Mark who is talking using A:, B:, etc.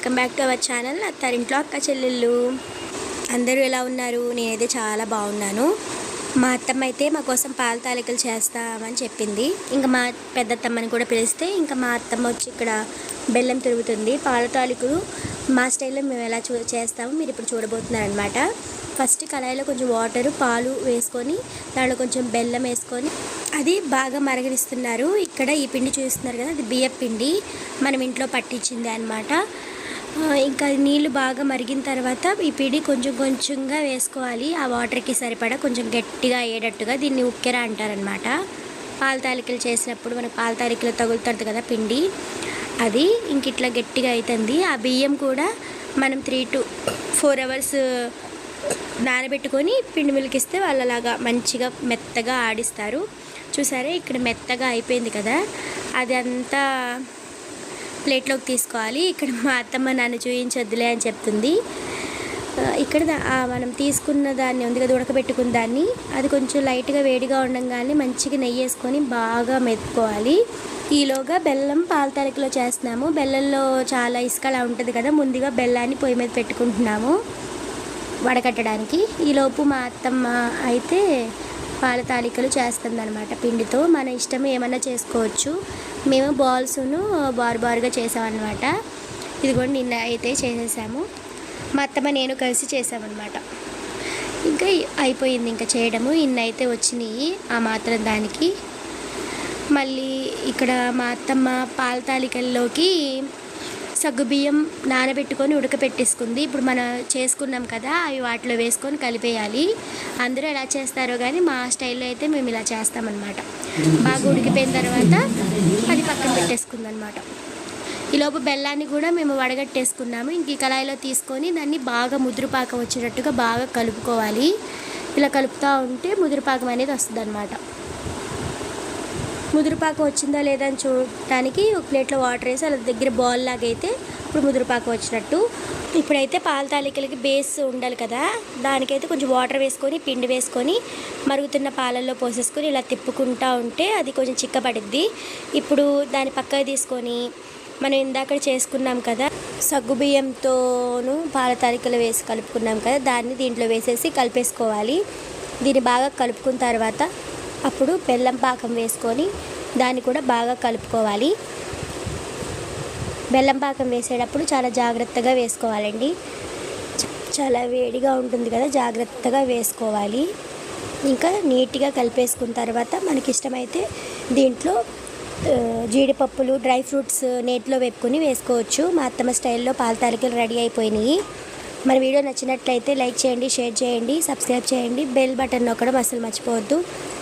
A: Welcome back to our channel అత్తారింట్లో అక్క చెల్లెళ్ళు. అందరూ ఎలా ఉన్నారు? నేనైతే చాలా బాగున్నాను. మా అత్తమ్మ అయితే మా కోసం పాల తాలికలు చేస్తామని చెప్పింది. ఇంకా మా పెద్దత్తమ్మని కూడా పిలిస్తే ఇంకా మా అత్తమ్మ వచ్చి ఇక్కడ బెల్లం తిరుగుతుంది పాల తాలికలు మా స్టైల్లో మేము ఎలా చూ చేస్తామో మీరు ఇప్పుడు చూడబోతున్నారనమాట ఫస్ట్ కళాయిలో కొంచెం వాటర్ పాలు వేసుకొని దాంట్లో కొంచెం బెల్లం వేసుకొని అది బాగా మరగనిస్తున్నారు. ఇక్కడ ఈ పిండి చూస్తున్నారు కదా అది బియ్యం పిండి. మనం ఇంట్లో పట్టించింది అనమాట ఇంకా నీళ్ళు బాగా మరిగిన తర్వాత ఈ పిండి కొంచెం కొంచెంగా వేసుకోవాలి. ఆ వాటర్కి సరిపడా కొంచెం గట్టిగా అయ్యేటట్టుగా దీన్ని ఉక్కెర అంటారనమాట పాల తాలికలు చేసినప్పుడు మనకు పాల తాలికలు తగులుతుంది కదా పిండి. అది ఇంక ఇట్లా గట్టిగా అవుతుంది ఆ బియ్యం కూడా మనం త్రీ టు ఫోర్ అవర్స్ నానబెట్టుకొని పిండి మిలికిస్తే వాళ్ళు అలాగా మంచిగా మెత్తగా ఆడిస్తారు. చూసారా? ఇక్కడ మెత్తగా అయిపోయింది కదా. అది అంతా ప్లేట్లోకి తీసుకోవాలి. ఇక్కడ మా అత్తమ్మ నన్ను చూయించొద్దులే అని చెప్తుంది. ఇక్కడ మనం తీసుకున్న దాన్ని ఉంది కదా ఉడకబెట్టుకున్న దాన్ని. అది కొంచెం లైట్గా వేడిగా ఉండగానే మంచిగా నెయ్యి వేసుకొని బాగా మెత్తుకోవాలి. ఈలోగా బెల్లం పాల తలకిలో చేస్తున్నాము. బెల్లంలో చాలా ఇసుకలా ఉంటుంది కదా ముందుగా బెల్లాన్ని పొయ్యి మీద పెట్టుకుంటున్నాము. వడకట్టడానికి. ఈలోపు మా అత్తమ్మ అయితే పాల తాలికలు చేస్తుందనమాట పిండితో మన ఇష్టం ఏమన్నా చేసుకోవచ్చు. మేము బాల్స్ను బారు బారుగా చేసామన్నమాట. ఇదిగోండి నిన్న అయితే చేసేసాము. మా అత్తమ్మ నేను కలిసి చేసామన్నమాట. ఇంకా అయిపోయింది ఇంకా చేయడము. ఇన్నైతే అయితే వచ్చినాయి ఆ మాత్రం దానికి. మళ్ళీ ఇక్కడ మా అత్తమ్మ పాల తాలికల్లోకి సగ్గుబియ్యం నానబెట్టుకొని ఉడకపెట్టేసుకుంది. ఇప్పుడు మనం చేసుకున్నాం కదా అవి వాటిలో వేసుకొని కలిపేయాలి. అందరూ ఎలా చేస్తారో కానీ మా స్టైల్లో అయితే మేము ఇలా చేస్తామన్నమాట. బాగా ఉడికిపోయిన తర్వాత అది పక్కన పెట్టేసుకుందనమాట ఈలోపు బెల్లాన్ని కూడా మేము వడగట్టేసుకున్నాము. ఇంక ఈ కళాయిలో తీసుకొని దాన్ని బాగా ముదురుపాకం వచ్చేటట్టుగా బాగా కలుపుకోవాలి. ఇలా కలుపుతూ ఉంటే ముదురుపాకం అనేది వస్తుంది ముదురుపాకం వచ్చిందా లేదా అని చూడటానికి ఒక ప్లేట్లో వాటర్ వేసి అలా దగ్గర బాల్ లాగా అయితే ఇప్పుడు ముదురుపాకం వచ్చినట్టు. ఇప్పుడైతే పాల తాలికలకి బేస్ ఉండాలి కదా. దానికైతే కొంచెం వాటర్ వేసుకొని పిండి వేసుకొని మరుగుతున్న పాలల్లో పోసేసుకొని ఇలా తిప్పుకుంటా ఉంటే అది కొంచెం చిక్కబడిద్ది. ఇప్పుడు దాన్ని పక్కకు తీసుకొని మనం ఇందాక చేసుకున్నాం కదా సగ్గుబియ్యంతోనూ పాల తాలికలు వేసి కలుపుకున్నాం కదా దాన్ని దీంట్లో వేసేసి కలిపేసుకోవాలి. దీన్ని బాగా కలుపుకున్న తర్వాత అప్పుడు బెల్లం పాకం వేసుకొని దాన్ని కూడా బాగా కలుపుకోవాలి. బెల్లం పాకం వేసేటప్పుడు చాలా జాగ్రత్తగా వేసుకోవాలండి. చాలా వేడిగా ఉంటుంది కదా జాగ్రత్తగా వేసుకోవాలి. ఇంకా నీట్గా కలిపేసుకున్న తర్వాత మనకి ఇష్టమైతే దీంట్లో జీడిపప్పులు డ్రై ఫ్రూట్స్ నేతిలో వేపుకొని వేసుకోవచ్చు. మా అత్తమ్మ స్టైల్లో పాల తాలికలు రెడీ అయిపోయినాయి. మన వీడియో నచ్చినట్లయితే లైక్ చేయండి షేర్ చేయండి సబ్స్క్రైబ్ చేయండి. బెల్ బటన్ నొక్కడం అసలు మర్చిపోవద్దు.